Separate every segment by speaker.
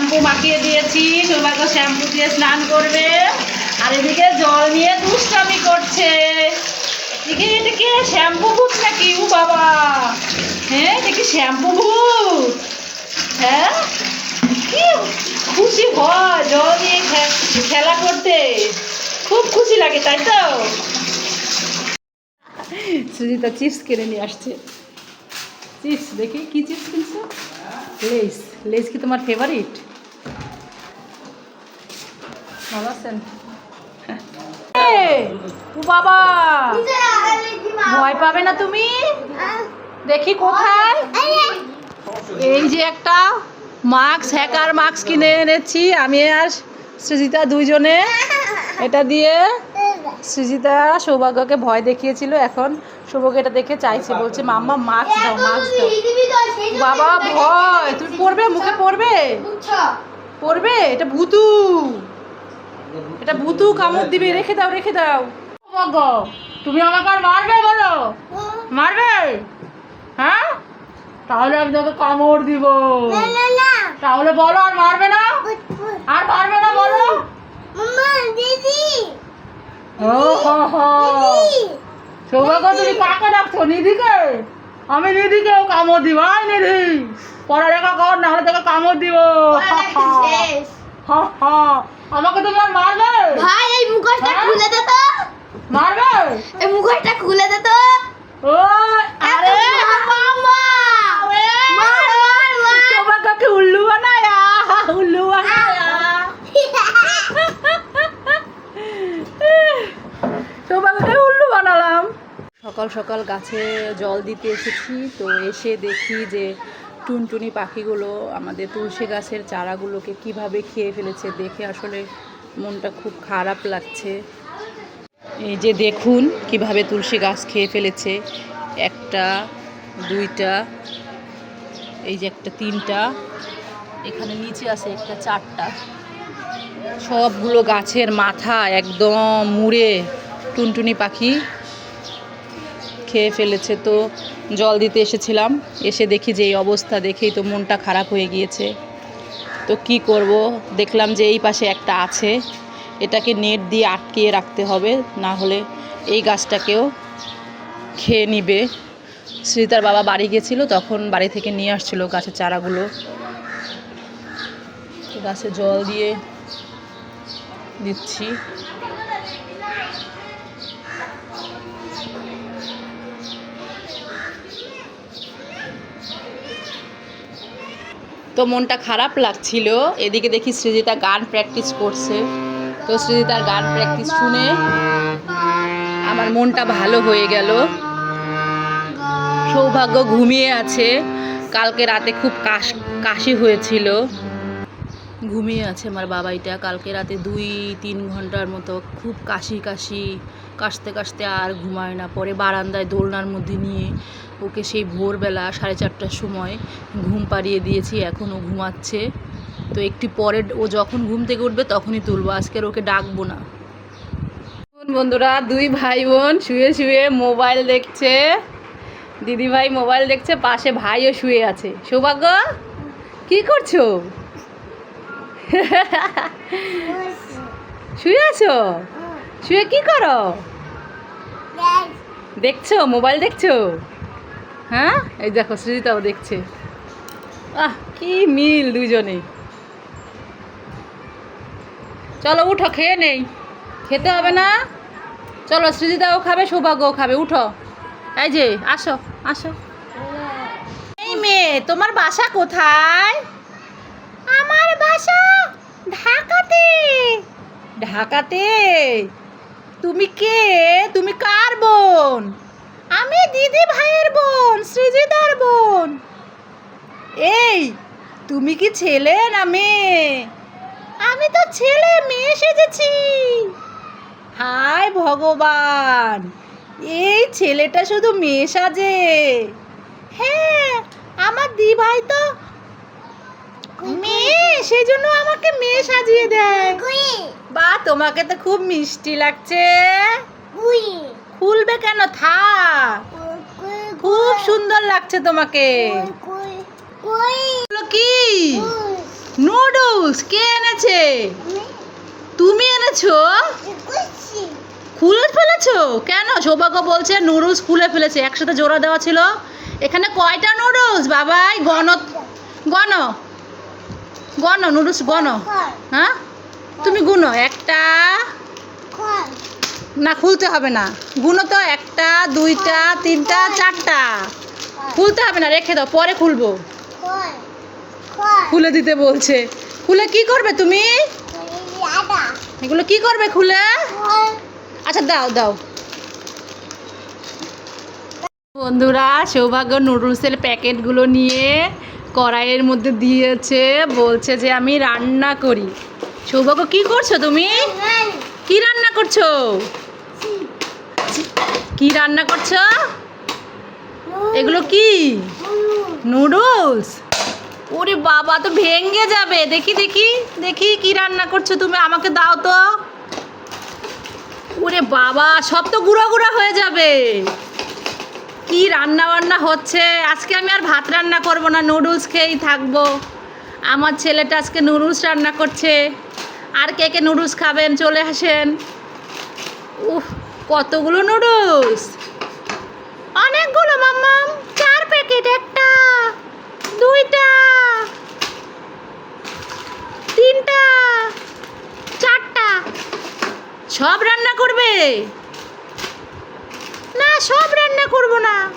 Speaker 1: Shampoo মাখিয়ে দিয়েছি সৌভাগ্য শ্যাম্পু দিয়ে স্নান করবে। আর এদিকে জল নিয়ে দুষ্টামি করছে। দেখি এটা কি শ্যাম্পু ভূত নাকি? ও বাবা। হ্যাঁ এটা কি শ্যাম্পু ভূত। হ্যাঁ? কি খুশি হয়, জল নিয়ে খেলা করতে। খুব খুশি লাগে, তাই তো? সুজিতা চিপস কিনে নিয়ে আসছে। চিপস, দেখি কি চিপস কিনছো? লেস। লেস কি তোমার ফেভারিট ভালো আছেন? বাবা! ভয় পাবে না তুমি? দেখি কোথায়। এই যে একটা মাস্ক, হ্যাকার মাস্ক কিনে এনেছি। আমি আর সৃজিতা দুইজনে। এটা দিয়ে সৃজিতা সৌভাগ্যকে ভয় দেখিয়েছিল। এখন সৌভাগ্য এটা দেখে চাইছে, বলছে, মাম্মা, মাস্ক দাও মাস্ক দাও। বাবা, ভয়! তুমি পড়বে মুখে পড়বে পড়বে এটা ভূতু। এটা ভূতু কামড় দিবে রেখে দাও রেখে দাও। তুমি আমাকে আর মারবে বলো? মারবে? হ্যাঁ? তাহলে আমি তোকে কামড় দিব। তাহলে বলো আর মারবে না? আর মারবে না বলো। ও হো হো। সৌভাগ্য তুমি কাকে ডাকছো? নিধিকে? আমি নিধিকেও কামড় দিব। আয় নিধি। পড়ালেখা কর না হলে তোকে কামড় দিব। হা, হা। আমাকে তুমি আর মারবে।
Speaker 2: ভাই এই মুখোশটা
Speaker 1: হ্যাঁ?
Speaker 2: খুলে দে তো।
Speaker 1: মারবে?
Speaker 2: এই মুখোশটা খুলে দে তো।
Speaker 1: ও আরে।
Speaker 2: মামা মার মার মার।
Speaker 1: সৌভাগ্যকে উল্লু বানায়া উল্লু বানায়া। উল্লু বানালাম। সকাল সকাল গাছে জল দিতে এসেছি তো এসে দেখি যে টুনটুনি পাখিগুলো, আমাদের তুলসী গাছের চারাগুলোকে কীভাবে খেয়ে ফেলেছে দেখে আসলে মনটা খুব খারাপ লাগছে। এই যে দেখুন কীভাবে তুলসী গাছ খেয়ে ফেলেছে, একটা, দুইটা, এই যে একটা তিনটা, এখানে নিচে আছে একটা চারটা। সবগুলো গাছের মাথা একদম মুড়ে, টুনটুনি পাখি খেয়ে ফেলেছে তো জল দিতে এসেছিলাম। এসে দেখি যে এই অবস্থা, দেখেই তো মনটা খারাপ হয়ে গিয়েছে। তো কি করব? দেখলাম যে এই পাশে একটা আছে। এটাকে নেট দিয়ে আটকিয়ে রাখতে হবে, না হলে এই গাছটাকেও খেয়ে নিবে। শ্রীতার বাবা বাড়ি গেছিল, তখন বাড়ি থেকে নিয়ে আসছিল গাছের চারাগুলো। গাছে জল দিয়ে দিচ্ছি। তো মনটা খারাপ লাগছিল। এদিকে দেখি সৃজিতা গান প্র্যাকটিস করছে। তো সৃজিতার গান প্র্যাকটিস শুনে আমার মনটা ভালো হয়ে গেল। সৌভাগ্য ঘুমিয়ে আছে। কালকে রাতে খুব কাশ, কাশি হয়েছিল। ঘুমিয়ে আছে আমার বাবাইটা কালকে রাতে দুই, তিন ঘণ্টার মতো খুব কাশি কাশি, কাশতে কাশতে আর ঘুমায় না। পরে বারান্দায় দোলনার মধ্যে নিয়ে ওকে সেই ভোরবেলা সাড়ে চারটার সময় ঘুম পাড়িয়ে দিয়েছি এখনও ঘুমাচ্ছে। তো একটি পরে ও যখন ঘুম থেকে উঠবে তখনই তুলবো আজকের ওকে ডাকবো না। বন্ধুরা দুই ভাই বোন শুয়ে শুয়ে মোবাইল দেখছে। দিদি ভাই মোবাইল দেখছে পাশে ভাইও শুয়ে আছে। সৌভাগ্য কি করছ? শুয়ে আছো? শুয়ে কি করো? দেখছ? মোবাইল দেখছ? হ্যাঁ? এই দেখো, সৃজিতাও দেখছে। আহ, কি মিল দুজনে। চলো, উঠো, খেয়ে নেই। খেতে হবে না। চলো, সৃজিতাও খাবে, সৌভাগ্যও খাবে। উঠো। এই যে, আসো আসো। এই মেয়ে, তোমার বাসা কোথায়? আমার বাসা ঢাকাতে। ঢাকাতে? তুমি কে? তুমি কার বোন? আমি দিদি ভাইয়ের বোন সৃজিতার বোন। এই তুমি কি ছেলে না মেয়ে? আমি তো ছেলে মেয়ে সেজেছি। হায় ভগবান এই ছেলেটা শুধু মেয়ে সাজে। হ্যাঁ আমার দি ভাই তো মেয়ে সেই জন্য আমাকে মেয়ে সাজিয়ে দেয়। বা তোমাকে তো খুব মিষ্টি লাগছে। খুলবে কেন? থাক। খুব সুন্দর লাগছে তোমাকে। কি? নুডলস কে এনেছে? তুমি এনেছো? খুলে ফেলেছো? কেন? সৌভাগ্য বলছে নুডলস খুলে ফেলেছে একসাথে জোড়া দেওয়া ছিল। এখানে কয়টা নুডলস? বাবাই গণ গণ গণ নুডলস গণ। হ্যাঁ? তুমি গুনো। একটা না খুলতে হবে না। গুনো তো একটা দুইটা তিনটা চারটা। খুলতে হবে না রেখে দাও পরে খুলবো। খুলে দিতে বলছে। খুলে কি করবে তুমি? এগুলো কি করবে খুলে? আচ্ছা দাও দাও। বন্ধুরা সৌভাগ্য নুডলসের প্যাকেটগুলো নিয়ে কড়াইয়ের মধ্যে দিয়েছে বলছে যে আমি রান্না করি। সৌভাগ্য কি করছ তুমি? কি রান্না করছ? কি রান্না করছ? এগুলো কি? নুডলস? ওরে বাবা, তো ভেঙে যাবে। দেখি দেখি দেখি কি রান্না করছ তুমি, আমাকে দাও তো। ওরে বাবা, সব তো গুঁড়ো গুঁড়ো হয়ে যাবে। কি রান্না বান্না হচ্ছে? আজকে আমি আর ভাত রান্না করব না, নুডলস খেয়েই থাকব। আমার ছেলেটা আজকে নুডলস রান্না করছে। আর কে কে নুডলস খাবেন? চলে আসেন। উফ কতগুলো নুডলস অনেকগুলো, মাম্মাম। চার প্যাকেট একটা, দুইটা, তিনটা, চারটা। সব রান্না করবে? না, সব রান্না করব না।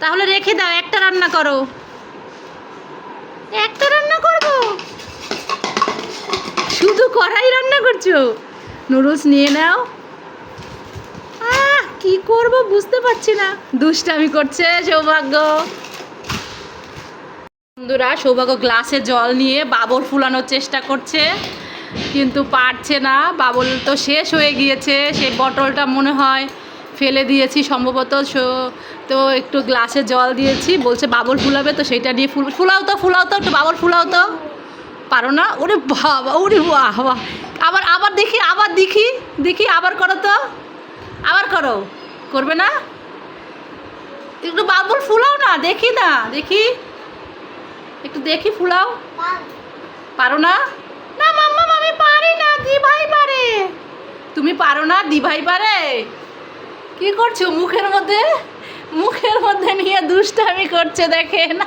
Speaker 1: তাহলে রেখে দাও, একটা রান্না করো। একটা রান্না করব? শুধু কড়াই রান্না করছ? নুডলস নিয়ে নাও কি করব বুঝতে পারছি না। দুষ্টামি করছে সৌভাগ্য। বন্ধুরা, সৌভাগ্য গ্লাসে জল নিয়ে বাবর ফুলানোর চেষ্টা করছে, কিন্তু পারছে না। বাবল তো শেষ হয়ে গিয়েছে, সেই বটলটা মনে হয় ফেলে দিয়েছি সম্ভবত। তো একটু গ্লাসে জল দিয়েছি, বলছে বাবল ফুলাবে তো সেটা নিয়ে ফুল ফুলাও তো ফুলাও তো, একটু বাবল ফুলাও তো। পারো না? ওরে বাবা, ওরে বাহ আবার আবার দেখি আবার দেখি দেখি আবার করো তো। আবার করো। করবে না? একটু বাবল ফুলাও না, দেখি না, দেখি। একটু দেখি ফুলাও। পারো না? না মাম্মা, আমি পারি না দি ভাই পারে। তুমি পারো না দি ভাই পারে। কি করছ মুখের মধ্যে? মুখের মধ্যে নিয়ে দুষ্টামি করছে, দেখেন।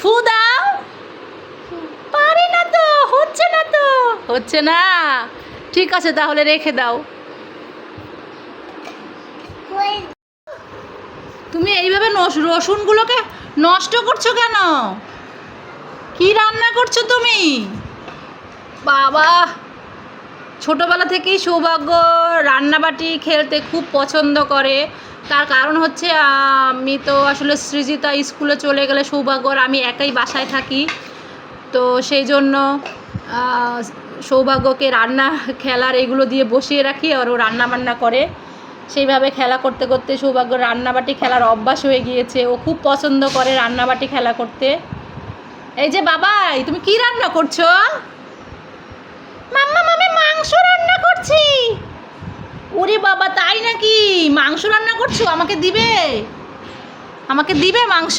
Speaker 1: ফু দাও। পারি না তো, হচ্ছে না তো। হচ্ছে না। ঠিক আছে, তাহলে রেখে দাও। রসুনগুলোকে নষ্ট করছ কেন? কি রান্না করছ তুমি? বাবা, ছোটোবেলা থেকেই সৌভাগ্য রান্নাবাটি খেলতে খুব পছন্দ করে। তার কারণ হচ্ছে, আমি তো আসলে সৃজিতা স্কুলে চলে গেলে সৌভাগ্য আমি একাই বাসায় থাকি। তো সেই জন্য সৌভাগ্যকে রান্না, খেলার এগুলো দিয়ে বসিয়ে রাখি আর ও রান্না বান্না করে। সেইভাবে খেলা করতে করতে সৌভাগ্য রান্নাবাটি খেলার অভ্যাস হয়ে গিয়েছে। ও খুব পছন্দ করে রান্নাবাটি খেলা করতে। এই যে বাবাই, তুমি কি রান্না করছ? মাম্মা, আমি মাংস রান্না করছি। ওরে বাবা, তাই নাকি? মাংস রান্না করছ? আমাকে দিবে? আমাকে দিবে মাংস?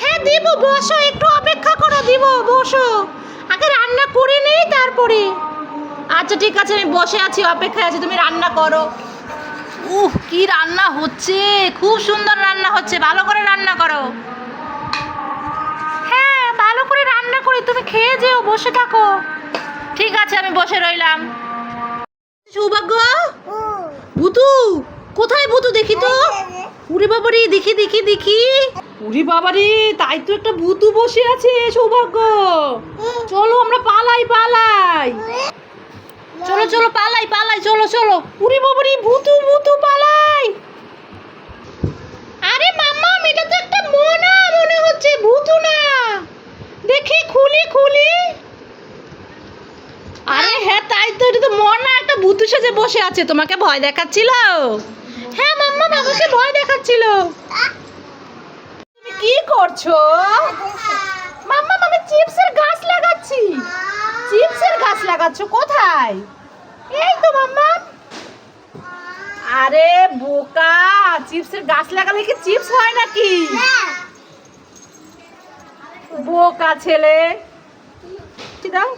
Speaker 1: হ্যাঁ দিব, বসো, একটু অপেক্ষা করো, দিব, বসো। আগে রান্না করে নেই তারপরে। আচ্ছা ঠিক আছে, আমি বসে আছি, অপেক্ষায় আছি, তুমি রান্না করো। উহ কি রান্না হচ্ছে? খুব সুন্দর রান্না হচ্ছে। ভালো করে রান্না করো। হ্যাঁ ভালো করে রান্না করি। তুমি খেয়ে যেও বসে থাকো। ঠিক আছে আমি বসে রইলাম। সৌভাগ্য? ভুতু কোথায় ভুতু দেখি তো? উরে বাবারি দেখি দেখি দেখি। উরে বাবারি তাই তো একটা ভুতু বসে আছে সৌভাগ্য। চলো আমরা পালাই পালাই। চলো চলো পালাই পালাই চলো চলো। উরে বাবারি ভুতু ভুতু পালাই। আরে মাম্মা এটা তো একটা মোনা মনে হচ্ছে ভুতু না। দেখি খুলি খুলি। আরে হ্যাঁ তাই তো এটা তো মনা একটা ভুতু সাজে বসে আছে তোমাকে ভয় দেখাচ্ছিল? হ্যাঁ মাম্মা আমাকে ভয় দেখাচ্ছিল। তুমি কি করছ? মাম্মা আমি চিপসের লাগাচ্ছি লাগাচ্ছ? কোথায়? এই তো মাম্মা। আরে বোকা চিপসের গাছ লাগালে কি চিপস হয় নাকি? বোকা ছেলে। কি দাও?